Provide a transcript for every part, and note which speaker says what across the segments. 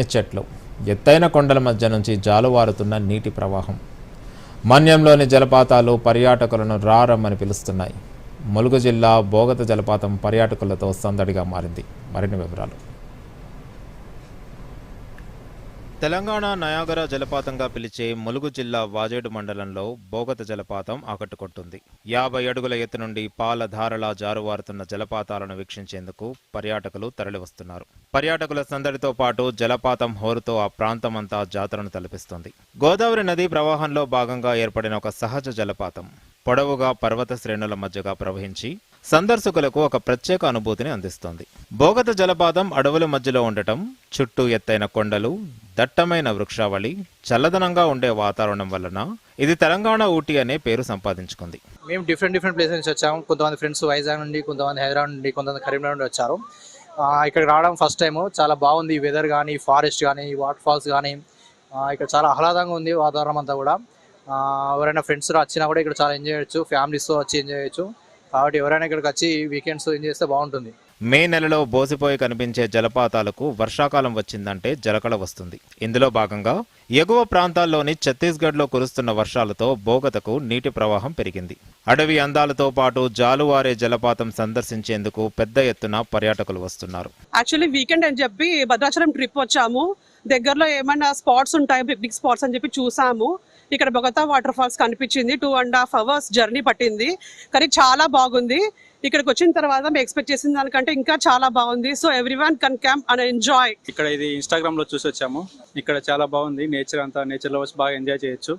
Speaker 1: చెట్లు ఎత్తైన కొండల మధ్య నుంచి జాలువారుతున్న నీటి ప్రవాహం. మన్యంలోని జలపాతాలు పర్యాటకులను రారమ్మని పిలుస్తున్నాయి. ములుగు జిల్లా బోగత జలపాతం పర్యాటకులతో సందడిగా మారింది. మరిన్ని వివరాలు. తెలంగాణ నయాగర జలపాతంగా పిలిచే ములుగు జిల్లా వాజేడు మండలంలో బోగత జలపాతం ఆకట్టుకుంటుంది యాభై అడుగుల ఎత్తు నుండి పాల ధారలా జారువారుతున్న జలపాతాలను వీక్షించేందుకు పర్యాటకులు తరలివస్తున్నారు. పర్యాటకుల సందడితో పాటు జలపాతం హోరుతో ఆ ప్రాంతమంతా జాతరను తలపిస్తుంది. గోదావరి నదీ ప్రవాహంలో భాగంగా ఏర్పడిన ఒక సహజ జలపాతం. పొడవుగా పర్వత శ్రేణుల మధ్యగా ప్రవహించి సందర్శకులకు ఒక ప్రత్యేక అనుభూతిని అందిస్తుంది. బోగత జలపాతం అడవుల మధ్యలో ఉండటం చుట్టూ ఎత్తైన కొండలు దట్టమైన వృక్షావళి చల్లదనంగా ఉండే వాతావరణం వలన ఇది తెలంగాణ ఊటీ అనే పేరు సంపాదించుకుంది.
Speaker 2: మేము డిఫరెంట్ డిఫరెంట్ ప్లేసెస్ నుంచి వచ్చాము. కొంతమంది ఫ్రెండ్స్ వైజాగ్ నుండి కొంతమంది హైదరాబాద్ నుండి కొంతమంది కరీంనగర్ నుండి వచ్చారు. ఇక్కడికి రావడం ఫస్ట్ టైము. చాలా బాగుంది ఈ వెదర్ కానీ ఫారెస్ట్ కానీ వాటర్ ఫాల్స్ కానీ ఇక్కడ చాలా ఆహ్లాదంగా ఉంది వాతావరణం అంతా కూడా. ఎవరైనా ఫ్రెండ్స్ వచ్చినా కూడా ఇక్కడ చాలా ఎంజాయ్ చేయొచ్చు. ఫ్యామిలీస్తో వచ్చి ఎంజాయ్ చేయొచ్చు. కాబట్టి ఎవరైనా ఇక్కడికి వచ్చి వీకెండ్స్ ఎంజాయ్ చేస్తే బాగుంటుంది.
Speaker 1: మే నెలలో బోసిపోయి కనిపించే జలపాతాలకు వర్షాకాలం వచ్చిందంటే జలకళ వస్తుంది. ఇందులో భాగంగా ఎగువ ప్రాంతాల్లోని ఛత్తీస్గఢ్లో కురుస్తున్న వర్షాలతో బోగతకు నీటి ప్రవాహం పెరిగింది. అడవి అందాలతో పాటు జాలువారే జలపాతం సందర్శించేందుకు పెద్ద ఎత్తున పర్యాటకులు వస్తున్నారు.
Speaker 3: యాక్చువల్లీ వీకెండ్ అని చెప్పి భద్రాచలం ట్రిప్ వచ్చాము. దగ్గరలో ఏమైనా స్పాట్స్ ఉంటాయి పిక్నిక్ స్పాట్స్ అని చెప్పి చూసాము. ఇక్కడ బొగతా వాటర్ ఫాల్స్ కనిపించింది. Two and half hours journey పట్టింది. కానీ చాలా బాగుంది. ఇక్కడికి వచ్చిన తర్వాత మేము ఎక్స్పెక్ట్ చేసిన దానికంటే ఇంకా చాలా బాగుంది. So every one can camp and enjoy
Speaker 4: ఇక్కడ ఇది ఇన్స్టాగ్రామ్లో చూసి వచ్చాము. ఇక్కడ చాలా బాగుంది. నేచర్ అంతా నేచర్లో బాగా ఎంజాయ్ చేయొచ్చు.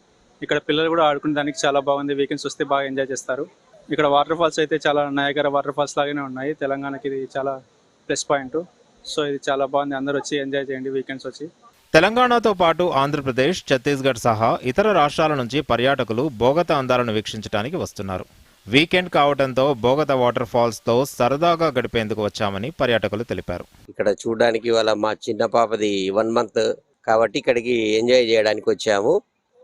Speaker 4: ఇక్కడ పిల్లలు కూడా ఆడుకునే దానికి చాలా బాగుంది. వీకెండ్స్ వస్తే బాగా ఎంజాయ్ చేస్తారు. ఇక్కడ వాటర్ ఫాల్స్ అయితే చాలా నయగర వాటర్ ఫాల్స్ లాగానే ఉన్నాయి. తెలంగాణకి ఇది చాలా ప్లస్ పాయింట్ సో ఇది చాలా బాగుంది. అందరూ వచ్చి ఎంజాయ్ చేయండి. వీకెండ్స్ వచ్చి.
Speaker 1: తెలంగాణతో పాటు ఆంధ్రప్రదేశ్ ఛత్తీస్గఢ్ సహా ఇతర రాష్ట్రాల నుంచి పర్యాటకులు బోగత అందాలను వీక్షించడానికి వస్తున్నారు. వీకెండ్ కావడంతో బోగత వాటర్ ఫాల్స్తో సరదాగా గడిపేందుకు వచ్చామని పర్యాటకులు తెలిపారు.
Speaker 5: ఇక్కడ చూడడానికి వాళ్ళ మా చిన్న పాపది వన్ మంత్ కాబట్టి ఇక్కడికి ఎంజాయ్ చేయడానికి వచ్చాము.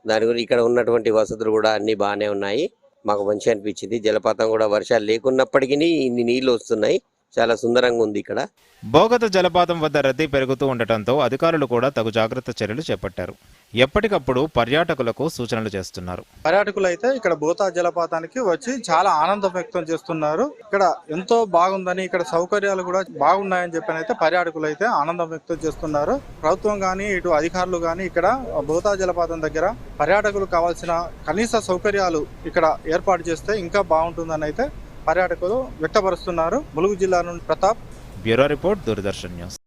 Speaker 5: దాని గురించి ఇక్కడ ఉన్నటువంటి వసతులు కూడా అన్ని బాగానే ఉన్నాయి. మాకు మంచి అనిపించింది. జలపాతం కూడా వర్షాలు లేకున్నప్పటికీ ఇన్ని నీళ్ళు వస్తున్నాయి. చాలా సుందరంగా ఉంది ఇక్కడ.
Speaker 1: బోగత జలపాతం వద్ద రద్దీ పెరుగుతూ ఉండటంతో అధికారులు కూడా తగు జాగ్రత్త చర్యలు చేపట్టారు. ఎప్పటికప్పుడు పర్యాటకులకు సూచనలు చేస్తున్నారు.
Speaker 6: పర్యాటకులు అయితే ఇక్కడ భూతా జలపాతానికి వచ్చి చాలా ఆనందం వ్యక్తం చేస్తున్నారు. ఇక్కడ ఎంతో బాగుందని ఇక్కడ సౌకర్యాలు కూడా బాగున్నాయని చెప్పని అయితే పర్యాటకులు అయితే ఆనందం వ్యక్తం చేస్తున్నారు. ప్రభుత్వం కానీ ఇటు అధికారులు కానీ ఇక్కడ భూతా జలపాతం దగ్గర పర్యాటకులు కావాల్సిన కనీస సౌకర్యాలు ఇక్కడ ఏర్పాటు చేస్తే ఇంకా బాగుంటుందని అయితే పర్యాటకులు వ్యక్తపరుస్తున్నారు. ములుగు జిల్లా నుండి Pratap.
Speaker 1: Bureau report Doordarshan news.